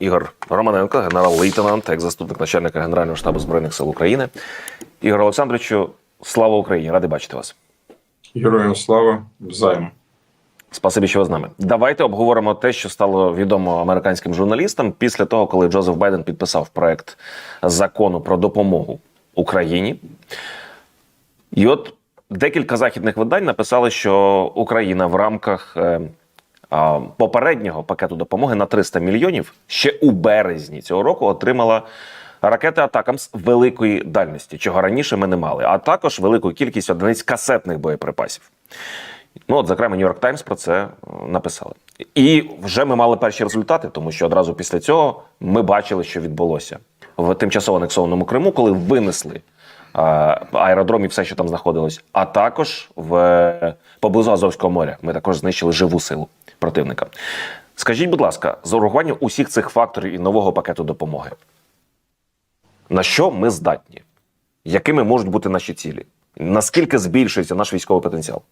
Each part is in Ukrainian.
Ігор Романенко, генерал-лейтенант, як заступник начальника Генерального штабу Збройних сил України. Ігор Олександровичу, слава Україні! Радий бачити вас. Героям слава взаєм. Спасибі, що ви з нами. Давайте обговоримо те, що стало відомо американським журналістам після того, коли Джозеф Байден підписав проект закону про допомогу Україні. І от декілька західних видань написали, що Україна в рамках е, попереднього пакету допомоги на 300 мільйонів ще у березні цього року отримала ракети Атакамс великої дальності, чого раніше ми не мали, а також велику кількість одиниць касетних боєприпасів. Ну, от, зокрема, Нью-Йорк Таймс про це е, написали. І вже ми мали перші результати, тому що одразу після цього ми бачили, що відбулося в тимчасово анексованому Криму, коли винесли аеродром і все, що там знаходилось, а також в поблизу Азовського моря. Ми також знищили живу силу противника. Скажіть, будь ласка, з урахуванням усіх цих факторів і нового пакету допомоги, на що ми здатні? Якими можуть бути наші цілі? Наскільки збільшується наш військовий потенціал?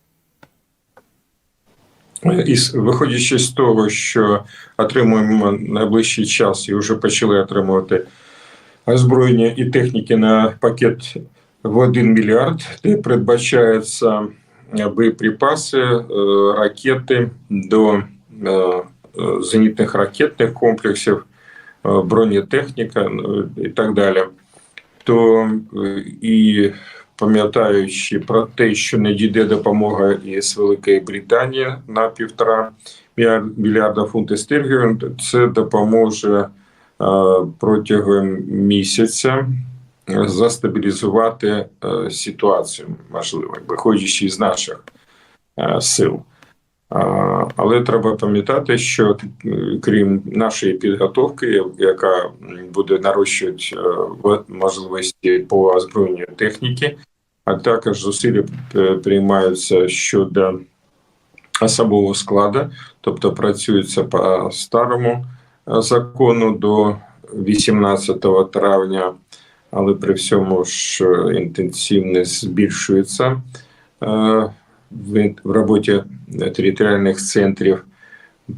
І виходячи з того, що отримуємо найближчий час і вже почали отримувати озброєння і техніки на пакет в 1 мільярд, де передбачаються боєприпаси, е, ракети до е, е, зенітних ракетних комплексів, е, бронетехніка і так далі. То е, і пам'ятаючи про те, що не дійде допомога із Великої Британії на півтора мільярда фунтів стерлінгів, це допоможе е, протягом місяця е, застабілізувати е, ситуацію, можливо, виходячи з наших е, сил. Але треба пам'ятати, що е, крім нашої підготовки, яка буде нарощувати е, можливості по озброєнню техніки, а також зусилля е, приймаються щодо особового складу, тобто працюється по старому е, закону до 18 травня, але при всьому ж е, інтенсивність збільшується е, в роботі територіальних центрів,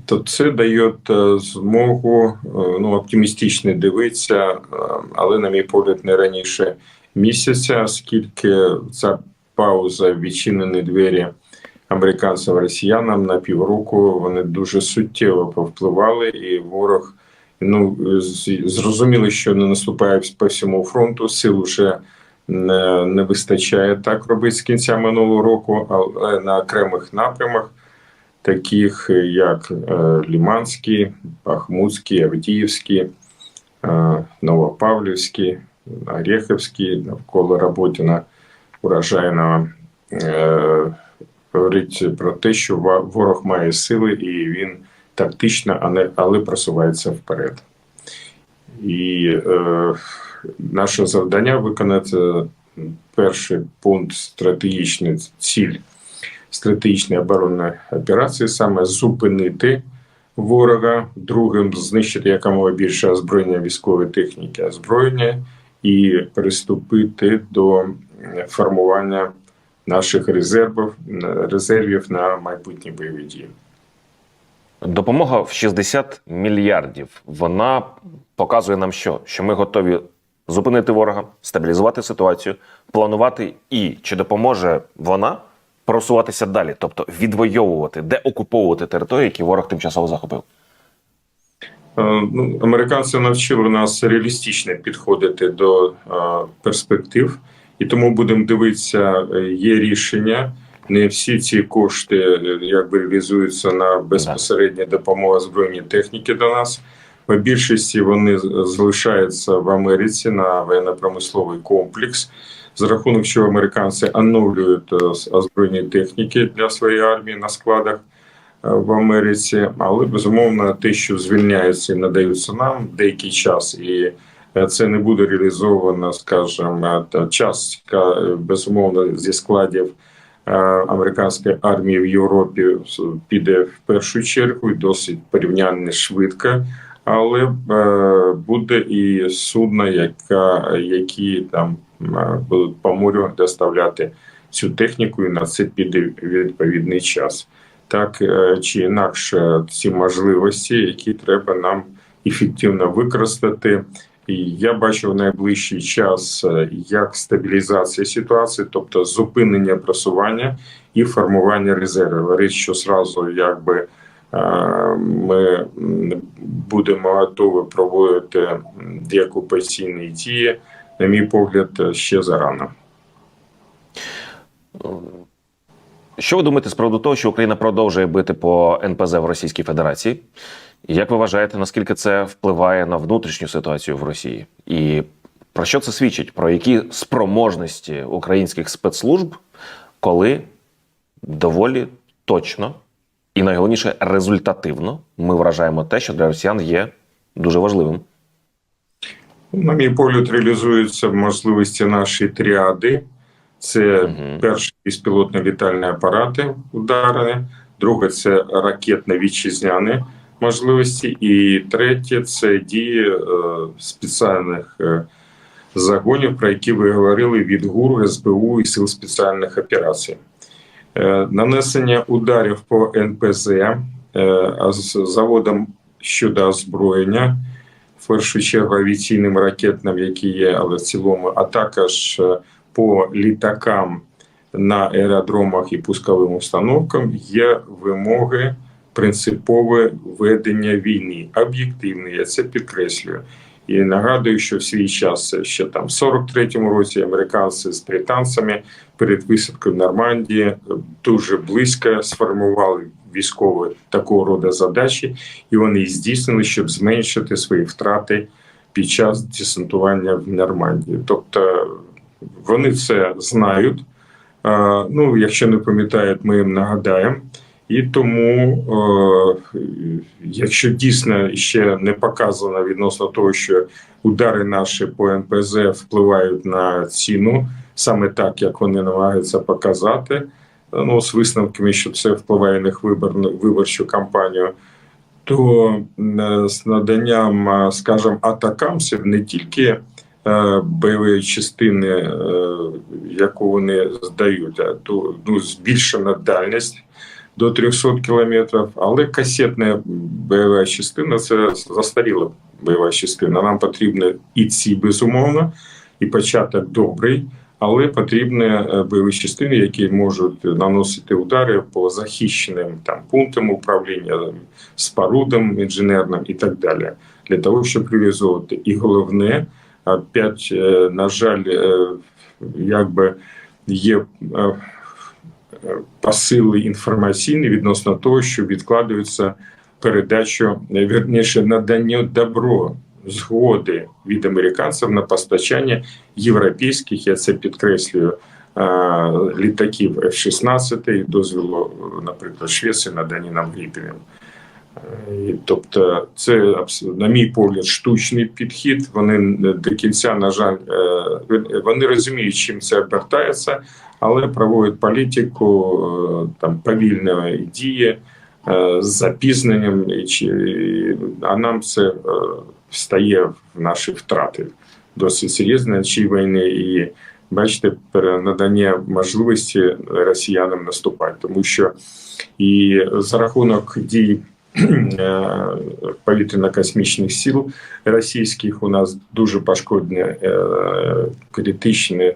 то це дає е, змогу е, ну, оптимістично дивитися, е, але, на мій погляд, не раніше місяця, оскільки ця пауза відчинені двері американцям росіянам на півроку вони дуже суттєво повпливали, і ворог ну зрозуміли, що не наступає по всьому фронту. Сил вже не, не вистачає так робити з кінця минулого року, але на окремих напрямах, таких як е, Ліманський, Бахмутський, Авдіївський, е, Новопавлівський, Орехівський, навколо Роботіна, Урожайного, е, говорить про те, що ворог має сили і він тактично, але просувається вперед. І е, наше завдання виконати перший пункт стратегічний ціль стратегічної оборонної операції, саме зупинити ворога, другим знищити якомога більше озброєння військової техніки, озброєння і приступити до формування наших резервів, резервів на майбутні бойові дії. Допомога в 60 мільярдів. Вона показує нам, що, що ми готові зупинити ворога, стабілізувати ситуацію, планувати і чи допоможе вона просуватися далі, тобто відвоювати, деокуповувати території, які ворог тимчасово захопив. Е, Ну, американці навчили нас реалістично підходити до е, перспектив, і тому будемо дивитися, е, є рішення. Не всі ці кошти е, якби реалізуються на безпосередню допомогу збройній техніки до нас. В більшості вони залишаються в Америці на воєнно-промисловий комплекс, за рахунок чого американці оновлюють е, з- озброєнні техніки для своєї армії на складах е, в Америці, але безумовно те, що звільняються і надаються нам деякий час, і е, це не буде реалізовано, скажімо, е, безумовно зі складів е, американської армії в Європі піде в першу чергу і досить порівнянно швидко. Але е, буде і судна, яка які там е, будуть по морю доставляти цю техніку, і на це піде відповідний час так е, чи інакше ці можливості, які треба нам ефективно використати. Я бачу в найближчий час е, як стабілізація ситуації, тобто зупинення просування і формування резервів. Річ, що зразу якби е, ми будемо готові проводити деокупаційні дії, на мій погляд, ще зарано. Що ви думаєте з приводу того, що Україна продовжує бити по НПЗ в Російській Федерації? Як ви вважаєте, наскільки це впливає на внутрішню ситуацію в Росії? І про що це свідчить? Про які спроможності українських спецслужб, коли доволі точно і найголовніше результативно ми вражаємо те, що для росіян є дуже важливим? На мій погляд, реалізуються можливості нашої тріади. Це Мгм. перший безпілотно літальні апарати ударені, друге це ракетно-вітчизняні можливості, і третє це дії е, спеціальних е, загонів, про які ви говорили від ГУР, СБУ і Сил спеціальних операцій. Е, Нанесення ударів по НПЗ е, заводом щодо озброєння в першу чергу авіаційним ракетним, які є, але в цілому, а також е, по літакам на аеродромах і пусковим установкам є вимоги принципове ведення війни. Об'єктивні, я це підкреслюю. І нагадую, що в свій час ще там в 43-му році американці з британцями перед висадкою в Нормандії е, дуже близько сформували військові такого роду задачі, і вони здійснили, щоб зменшити свої втрати під час десантування в Нормандії. Тобто вони це знають. Е, Ну, якщо не пам'ятають, ми їм нагадаємо. І тому, е, якщо дійсно ще не показано відносно того, що удари наші по НПЗ впливають на ціну, саме так, як вони намагаються показати, ну, з висновками, що це впливає на виборчу кампанію, то е, з наданням, е, скажімо, атакамсів не тільки е, бойової частини, яку вони здають, а то ну, збільшена дальність до 300 кілометрів, але касетна бойова частина це застаріла бойова частина. Нам потрібно і ці безумовно, і початок добрий, але потрібні е, бойові частини, які можуть наносити удари по захищеним там пунктам управління, спорудам інженерним і так далі, для того, щоб реалізовувати. І головне, опять, е, на жаль, е, якби є. Посили інформаційні відносно того, що відкладується передачу, е, вірніше надання добро згоди від американців на постачання європейських, я це підкреслюю, літаків F-16 і дозволу, наприклад, Швеції надані нам Гріпінем. Е, Тобто, це на мій погляд штучний підхід. Вони до кінця, на жаль, е, вони розуміють, чим це обертається, але проводять політику е, там повільної дії з запізненням, а нам це е, стає в наші втрати досить серйозно чи війни. І бачите, перенадання можливості росіянам наступати, тому що і за рахунок дій повітряно-космічних сил російських у нас дуже пошкоджені е, критичні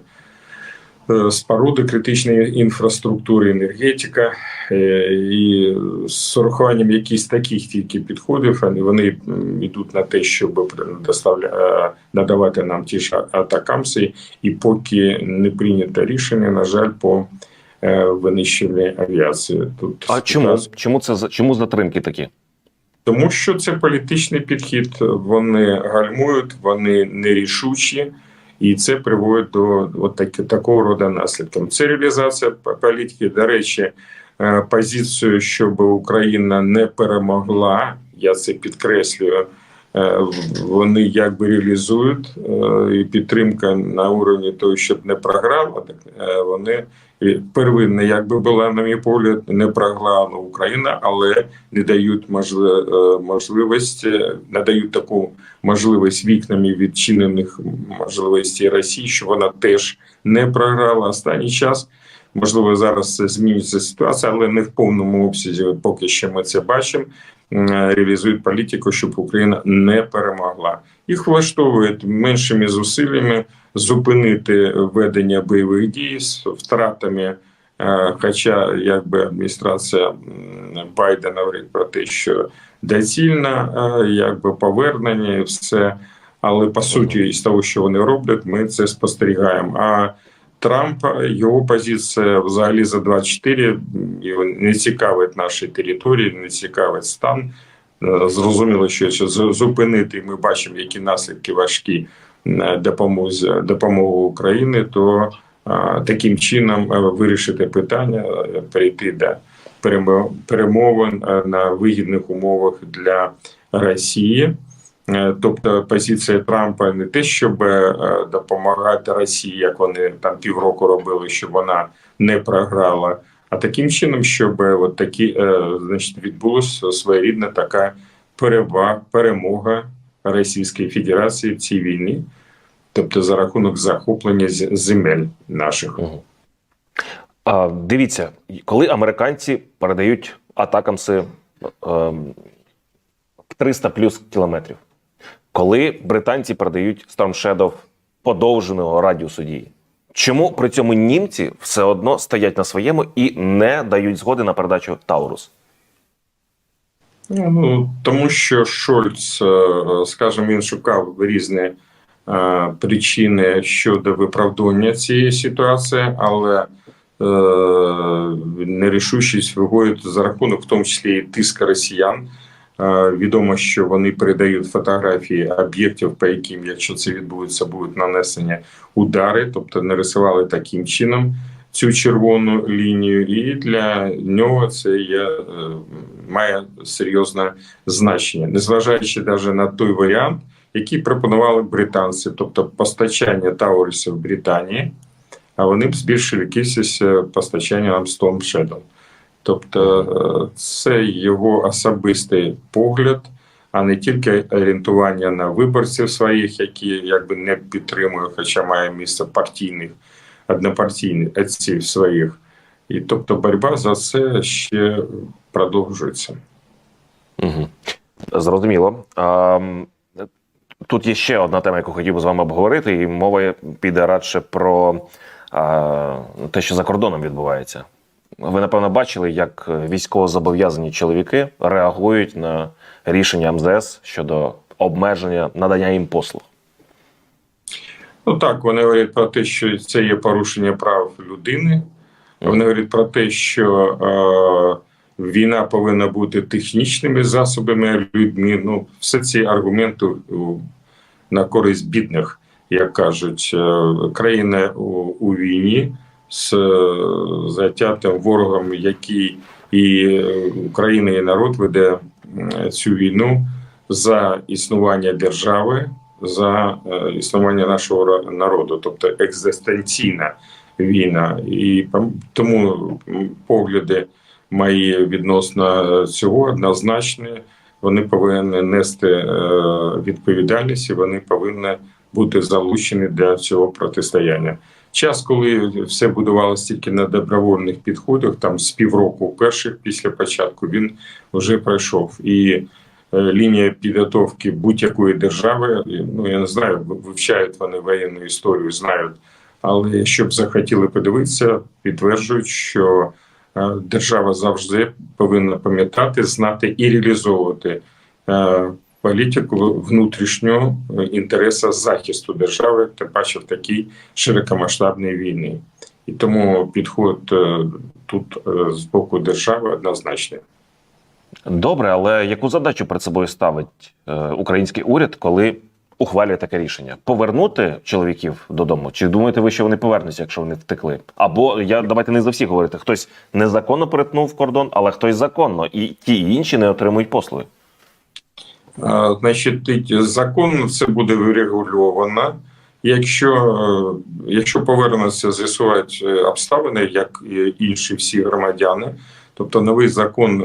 е, споруди, критичної інфраструктури, енергетика. Е, І з урахуванням якихось таких тільки підходів, вони- йдуть на те, щоб е, надавати нам ті ж атакамси, і поки не прийнято рішення, на жаль, по е, винищуванню авіації. Тут А чому? ситуація- Чому це чому затримки такі? тому що це політичний підхід. Вони гальмують, вони нерішучі, і це приводить до от такого роду наслідків. Це реалізація політики. До речі, е, позицію, щоб Україна не перемогла. Я це підкреслюю. е, Вони якби реалізують і підтримка на уровні того, щоб не програла. так, Вони і первинна, якби була, на мій погляд, не програла Україна, але не дають е, можливості, надають таку можливість вікнами відчинених можливостей Росії, що вона теж не програла останній час. Можливо, зараз зміниться ситуація, але не в повному обсязі. Поки що ми це бачимо. реалізують політику, щоб Україна не перемогла. Їх влаштовує меншими зусиллями зупинити ведення бойових дій з втратами. Е, Хоча якби адміністрація Байдена говорить про те, що доцільно е, якби повернення і все. Але по суті, із того, що вони роблять, ми це спостерігаємо. А Трампа його позиція взагалі за 24 його не цікавить наші території, не цікавить стан. Е, Зрозуміло, що з- зупинити, ми бачимо, які наслідки важкі допомозі допомоги України, то е, таким чином е, вирішити питання, е, перейти до перемо- перемовин е, на вигідних умовах для Росії. Е, Тобто позиція Трампа не те, щоб е, допомагати Росії, як вони там півроку робили, щоб вона не програла, а таким чином, щоб е, от такі, е, значить, відбулася своєрідна така перевага, перемога Російської Федерації в цій війні, тобто за рахунок захоплення земель наших. А, дивіться, коли американці передають атакамси ем, 300 плюс кілометрів, коли британці передають Storm Shadow подовженого радіусу дії, чому при цьому німці все одно стоять на своєму і не дають згоди на передачу Таурус? Ну, тому що Шольц, е, скажімо, він шукав різні е, причини щодо виправдання цієї ситуації, але е, нерішучість виходить за рахунок, в тому числі і тиска росіян. Відомо, що вони передають фотографії об'єктів, по яким, якщо це відбудеться, будуть нанесені удари, тобто нарисували таким чином цю червону лінію, і для нього це є, е, має серйозне значення, незважаючи навіть на той варіант, який пропонували британці, тобто постачання Таурісів в Британії, а вони б збільшили кількість постачання нам Storm Shadow. Тобто е, це його особистий погляд, а не тільки орієнтування на виборців своїх, які якби не підтримує, хоча має місце партійних, однопартійних отців своїх. І тобто боротьба за це ще продовжується. Угу. Зрозуміло. А, тут є ще одна тема, яку хотів би з вами обговорити, і мова піде радше про а, те, що за кордоном відбувається. Ви, напевно, бачили, як військовозобов'язані чоловіки реагують на рішення МЗС щодо обмеження надання їм послуг. Ну так, вони говорять про те, що це є порушення прав людини. Вони говорять про те, що е, війна повинна бути технічними засобами людьми. Ну, все ці аргументи на користь бідних, як кажуть, Е, країна у, у війні з е, затятим ворогом, який і е, Україна, і народ веде цю війну за існування держави, за е, існування нашого народу, тобто екзистенційна війна. І тому погляди мої відносно е, цього однозначні. Вони повинні нести е, відповідальність, і вони повинні бути залучені для цього протистояння. Час, коли все будувалося тільки на добровольних підходах, там з півроку перших після початку, він вже пройшов. І лінія підготовки будь-якої держави, ну я не знаю, вивчають вони воєнну історію, знають. Але щоб захотіли подивитися, підтверджують, що е, держава завжди повинна пам'ятати, знати і реалізовувати е, політику внутрішнього е, інтересу захисту держави, тим паче в такій широкомасштабній війні. І тому підход е, тут е, з боку держави однозначний. Добре, але яку задачу перед собою ставить е, український уряд, коли ухвалює таке рішення? Повернути чоловіків додому? Чи думаєте ви, що вони повернуться, якщо вони втекли? Або я давайте не за всіх говорити. Хтось незаконно перетнув кордон, але хтось законно, і ті і інші не отримують послуги. А, Значить, законно це буде врегульовано. Якщо, е, якщо повернуться з'ясувати е, обставини, як і інші всі громадяни, тобто новий закон е,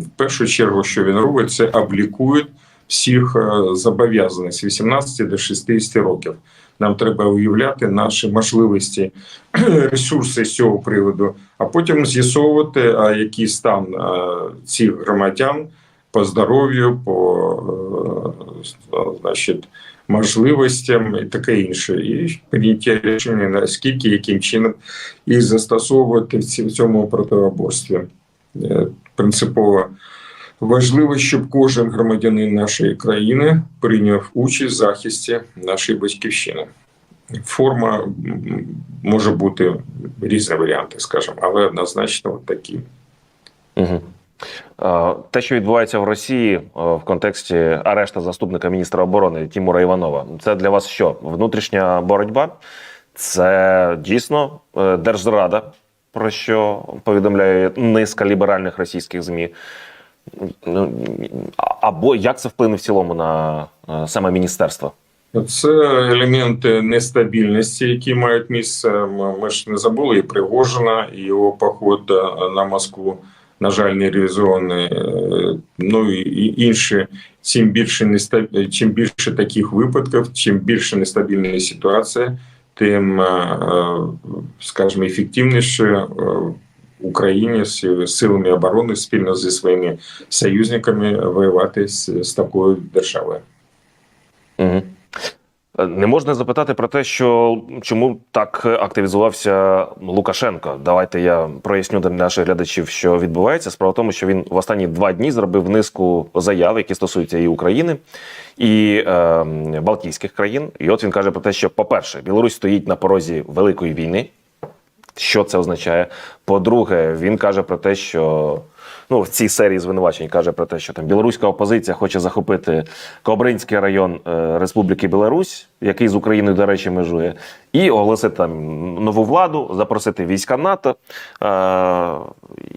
в першу чергу, що він робить, це облікує всіх зобов'язаних з 18 до 60 років. Нам треба уявляти наші можливості, ресурси з цього приводу, а потім з'ясовувати, який стан е, цих громадян по здоров'ю, по е, значить, можливостям і таке інше. І прийняття рішення наскільки, яким чином їх застосовувати в цьому противоборстві. Е, Принципово важливо, щоб кожен громадянин нашої країни прийняв участь в захисті нашої батьківщини. Форма може бути різні варіанти, скажімо, але однозначно такі. Угу. Те, що відбувається в Росії е, в контексті арешту заступника міністра оборони Тімура Іванова, це для вас що? Внутрішня боротьба? Це дійсно е, держзрада, про що повідомляє низка ліберальних російських ЗМІ. Ну, Або як це вплине в цілому на е, саме міністерство? Це елементи нестабільності, які мають місце. Ми- ж не забули і Пригожина, і його поход е, на Москву, на жаль, не реалізований. Е, Ну і- і інші. Чим більше неста- чим більше таких випадків, чим більше нестабільна ситуація, тим, е, е, скажімо, ефективніше Україні з силами оборони спільно зі своїми союзниками воювати з, з такою державою. Угу. Не можна запитати про те, що чому так активізувався Лукашенко. Давайте я проясню для наших глядачів, що відбувається. Справа в тому, що він в останні два дні зробив низку заяв, які стосуються і України, і е, Балтійських країн. І от він каже про те, що, по-перше, Білорусь стоїть на порозі великої війни. Що це означає? По-друге, він каже про те, що ну в цій серії звинувачень каже про те, що там білоруська опозиція хоче захопити Кобринський район е, Республіки Білорусь, який з Україною, до речі, межує, і оголосити там нову владу, запросити війська НАТО е,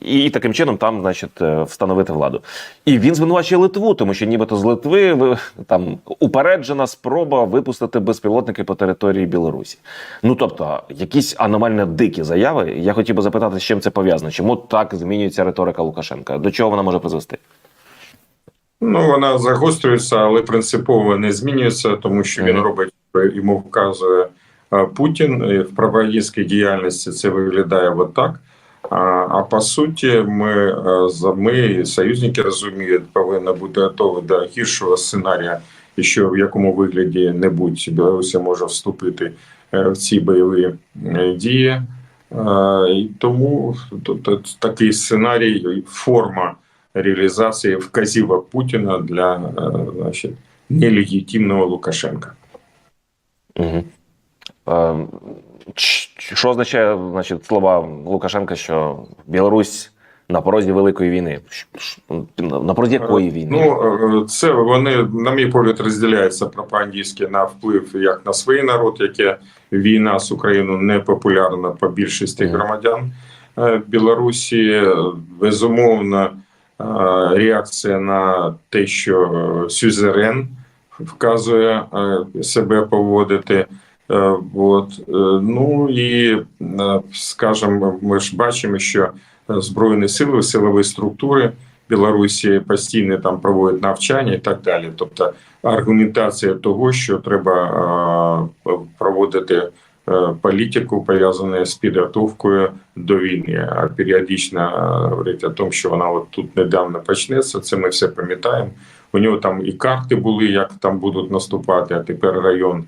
і, таким чином там, значить, е, встановити владу. І він звинувачує Литву, тому що нібито з Литви там упереджена спроба випустити безпілотники по території Білорусі. Ну тобто, якісь аномально дикі заяви. Я хотів би запитати, з чим це пов'язано? Чому так змінюється риторика Лукашенка? До чого вона може призвести? Ну, вона загострюється, але принципово не змінюється, тому що він робить, йому вказує Путін. В пропагандистській діяльності це виглядає отак. А, а по суті, ми, е, за- ми, союзники розуміють, повинні бути готові до гіршого сценарія, і що в якому вигляді небудь Білорусі може вступити е, в ці бойові е, дії. І тому тут такий сценарій, форма реалізації вказівок Путіна для значить, нелегітимного Лукашенка. Угу. Е, ч- що означає значить, слова Лукашенка, що Білорусь на порозі великої війни? На порозі якої війни? Ну е, це вони, на мій погляд, розділяються пропагандистські на вплив як на свій народ, яке війна з Україною не популярна по більшості громадян е, Білорусі. Е, Безумовно, е, реакція на те, що е, сюзерен вказує е, себе поводити. Е, От. е, Ну і, е, скажімо, ми ж бачимо, що е, Збройні сили, силові структури Білорусі постійно там проводять навчання і так далі. Тобто аргументація того, що треба е, проводити е, політику, пов'язану з підготовкою до війни. А періодично е, говорить о тому, що вона от тут недавно почнеться. Це ми все пам'ятаємо. У нього там і карти були, як там будуть наступати, а тепер район.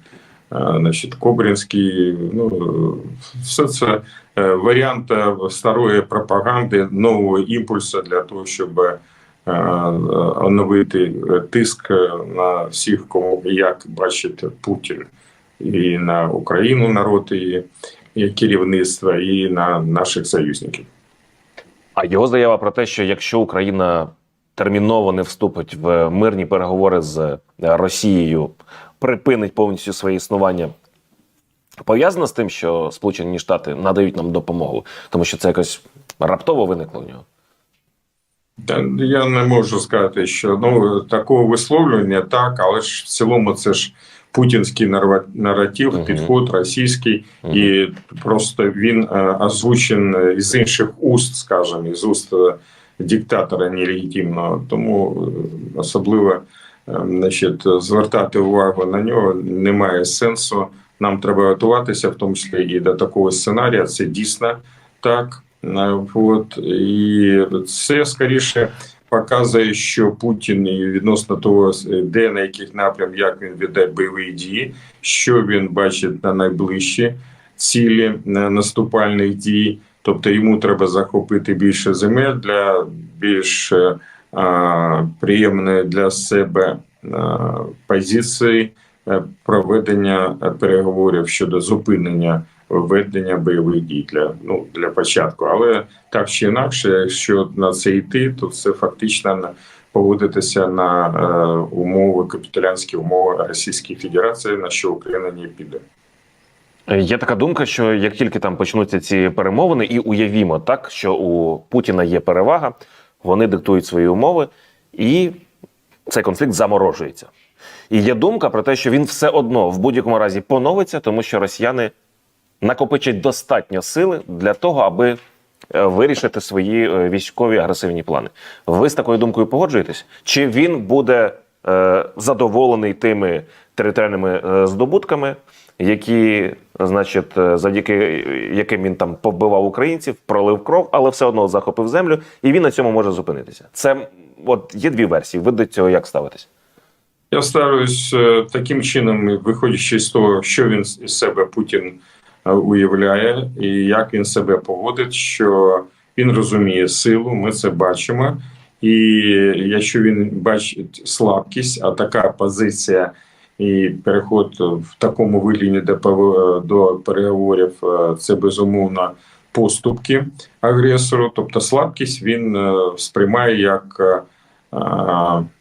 Значить, Кобринський, ну все це е, варіант е, старої пропаганди, нового імпульсу для того, щоб е, оновити тиск на всіх, кому як бачить Путін, і на Україну народ, і, і керівництво, і на наших союзників. А його заява про те, що якщо Україна терміново не вступить в мирні переговори з Росією, припинить повністю своє існування, пов'язано з тим, що Сполучені Штати надають нам допомогу, тому що це якось раптово виникло в нього. Я не можу сказати, що ну такого висловлювання так, але ж в цілому це ж путінський наратив, Мгм. підход російський, Мгм. і просто він е, озвучен із інших уст, скажімо, із уст е, диктатора нелегітимного. Тому е, особливо значить, звертати увагу на нього немає сенсу. Нам треба готуватися, в тому числі і до такого сценарія. Це дійсно так. Е, От і це скоріше показує, що Путін відносно того, де на яких напрям, як він веде бойові дії, що він бачить на найближчі цілі наступальних дій. Тобто йому треба захопити більше земель для більш е, приємної для себе позиції е, проведення е, переговорів щодо зупинення ведення бойових дій для ну для початку. Але так чи інакше, якщо на це йти, то це фактично погодитися на е, умови капітулянські умови Російської Федерації, на що Україна не піде. Є така думка, що як тільки там почнуться ці перемовини, і уявімо так, що у Путіна є перевага, вони диктують свої умови, і цей конфлікт заморожується. І є думка про те, що він все одно в будь-якому разі поновиться, тому що росіяни накопичать достатньо сили для того, аби е, вирішити свої е, військові агресивні плани. Ви з такою думкою погоджуєтесь? Чи він буде е, задоволений тими територіальними е, здобутками, які, значить, е, завдяки е, яким він там побивав українців, пролив кров, але все одно захопив землю, і він на цьому може зупинитися? Це от є дві версії. Ви до цього як ставитесь? Я ставлюсь е, таким чином, виходячи з того, що він із себе Путін уявляє, і як він себе поводить, що він розуміє силу, ми це бачимо. І якщо він бачить слабкість, а така позиція і переход в такому вигляді до до переговорів, е, це безумовно поступки агресору. Тобто слабкість він е, сприймає як е,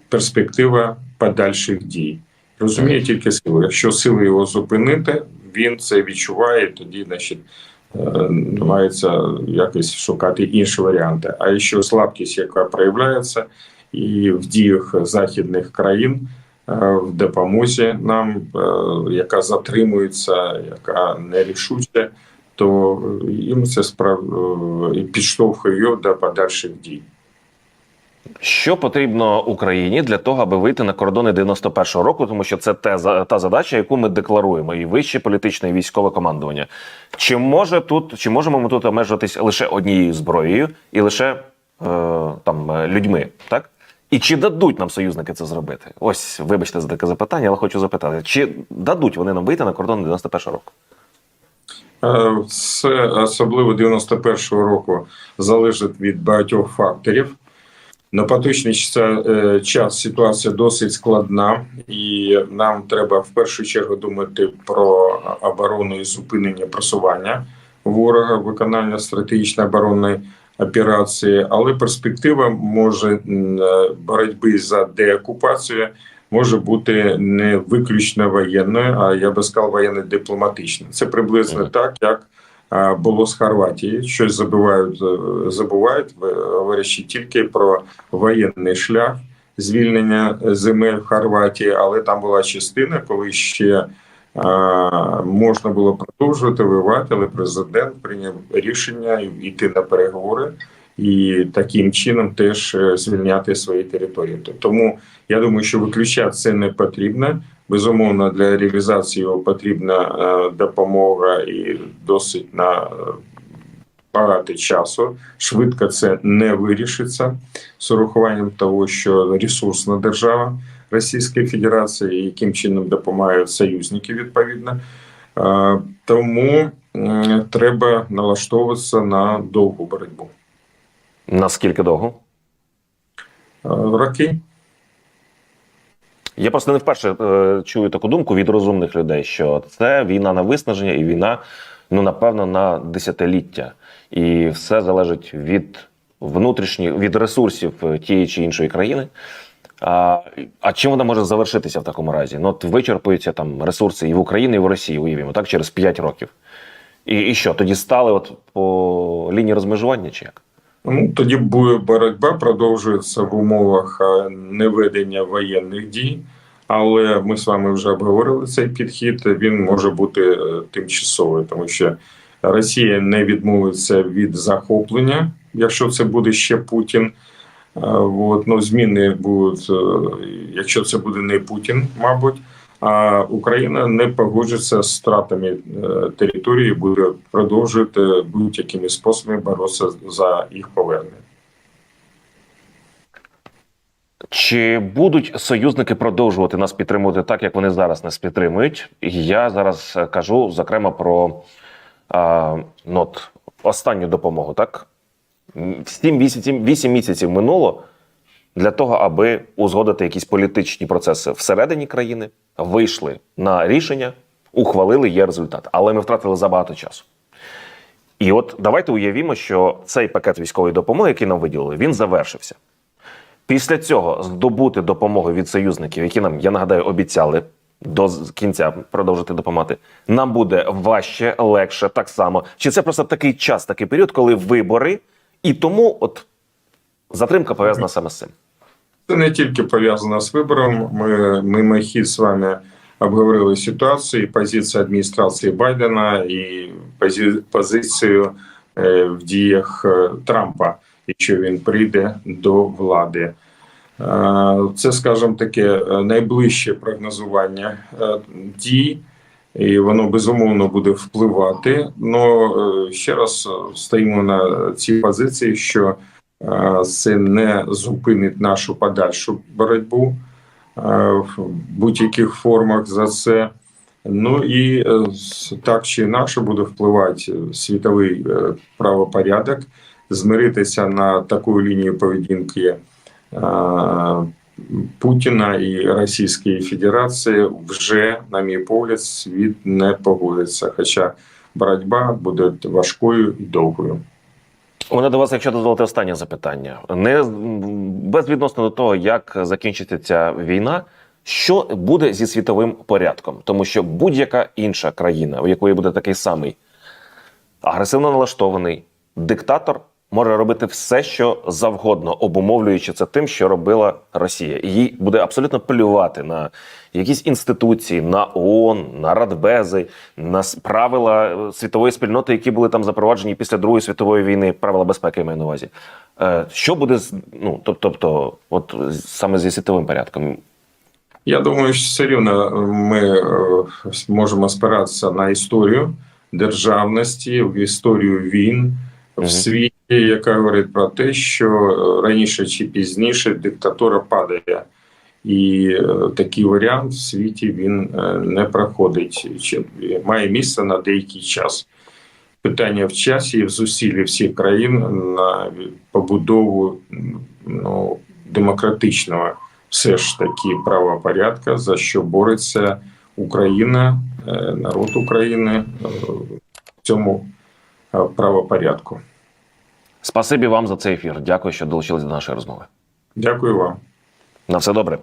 перспектива подальших дій. Розуміє тільки силу. Якщо сили його зупинити, він це відчуває, тоді, значить, намагається якось шукати інші варіанти. А якщо слабкість, яка проявляється, і в діях західних країн в допомозі нам, е, яка затримується, яка нерішуча, то їм це справ е, і підштовхує до подальших дій. Що потрібно Україні для того, аби вийти на кордони 91-го року, тому що це те та задача, яку ми декларуємо, і вище політичне і військове командування. Чи може тут, чи можемо ми тут обмежуватись лише однією зброєю і лише е, там е, людьми, так? І чи дадуть нам союзники це зробити? Ось, вибачте за таке запитання, але хочу запитати: чи дадуть вони нам вийти на кордони 91-го року? Це особливо 91-го року залежить від багатьох факторів. На поточний е, час ситуація досить складна, і нам треба в першу чергу думати про оборону і зупинення просування ворога, виконання стратегічної оборонної операції. Але перспектива може е, боротьби за деокупацію може бути не виключно воєнною, а я би сказав, воєнно-дипломатичною. Це приблизно так, як було з Хорватії. Щось забувають, е, забувають, говорячи тільки про воєнний шлях звільнення земель в Хорватії, але там була частина, коли ще можна було продовжувати воювати, але президент прийняв рішення йти на переговори і таким чином теж е, звільняти свої території. Тому я думаю, що виключати це не потрібно. Безумовно, для реалізації його потрібна е, допомога і досить на е, багато часу. Швидко це не вирішиться з урахуванням того, що ресурсна держава Російської Федерації, і яким чином допомагають союзники відповідно. Е, Тому треба налаштовуватися на довгу боротьбу. Наскільки довго? Е, Роки. Я просто не вперше е, чую таку думку від розумних людей, що це війна на виснаження і війна, ну напевно, на десятиліття. І все залежить від внутрішніх від ресурсів тієї чи іншої країни. А, а чим вона може завершитися в такому разі? Ну, от вичерпуються там ресурси і в Україні, і в Росії, уявімо, так, через 5 років. І, і що, тоді стали от по лінії розмежування чи як? Ну, тоді боротьба продовжується в умовах е, неведення воєнних дій, але ми з вами вже обговорили цей підхід. Він може бути е, тимчасовий, тому що Росія не відмовиться від захоплення, якщо це буде ще Путін. Е, От, ну, зміни будуть, е, якщо це буде не Путін, мабуть. А Україна не погоджується з стратами е, території, буде продовжувати будь-якими способами боротися за їх повернення. Чи будуть союзники продовжувати нас підтримувати так, як вони зараз нас підтримують? Я зараз кажу зокрема про а, ну, от, останню допомогу. Так 7-8 8 місяців минуло для того, аби узгодити якісь політичні процеси всередині країни, вийшли на рішення, ухвалили, є результат. Але ми втратили забагато часу. І от давайте уявімо, що цей пакет військової допомоги, який нам виділили, він завершився. Після цього здобути допомогу від союзників, які нам, я нагадаю, обіцяли до кінця продовжити допомагати, нам буде важче, легше, так само. Чи це просто такий час, такий період, коли вибори, і тому от затримка пов'язана саме з цим. Це не тільки пов'язано з вибором. Ми мимохід з вами обговорили ситуацію, і позицію адміністрації Байдена і позицію е, в діях е, Трампа, якщо він прийде до влади. Е, Це, скажімо таке, найближче прогнозування дій, і воно безумовно буде впливати. Но ще раз е, стоїмо на цій позиції, що е, це не зупинить нашу подальшу боротьбу в будь-яких формах за це. Ну і так чи інакше буде впливати світовий правопорядок, змиритися на таку лінію поведінки Путіна і Російської Федерації вже, на мій погляд, світ не погодиться. Хоча боротьба буде важкою і довгою. У мене до вас, якщо дозволите, останнє запитання. Не безвідносно до того, як закінчиться ця війна. Що буде зі світовим порядком? Тому що будь-яка інша країна, у якої буде такий самий агресивно налаштований диктатор, може робити все, що завгодно, обумовлюючи це тим, що робила Росія. І їй буде абсолютно плювати на якісь інституції, на ООН, на Радбези, на правила е, світової спільноти, які були там запроваджені після Другої світової війни, правила безпеки я маю на увазі. Е, Що буде з ну, тоб- тобто, от саме зі світовим порядком? Я думаю, що все рівно ми е, можемо спиратися на історію державності, в історію війн в світі, яка говорить про те, що е, раніше чи пізніше диктатура падає. І е, такий варіант в світі він е, не проходить, чи має місце на деякий час. Питання в часі і в зусиллі всіх країн на побудову ну, демократичного все ж таки правопорядка, за що бореться Україна, народ України в цьому правопорядку. Спасибі вам за цей ефір. Дякую, що долучились до нашої розмови. Дякую вам. На все добре.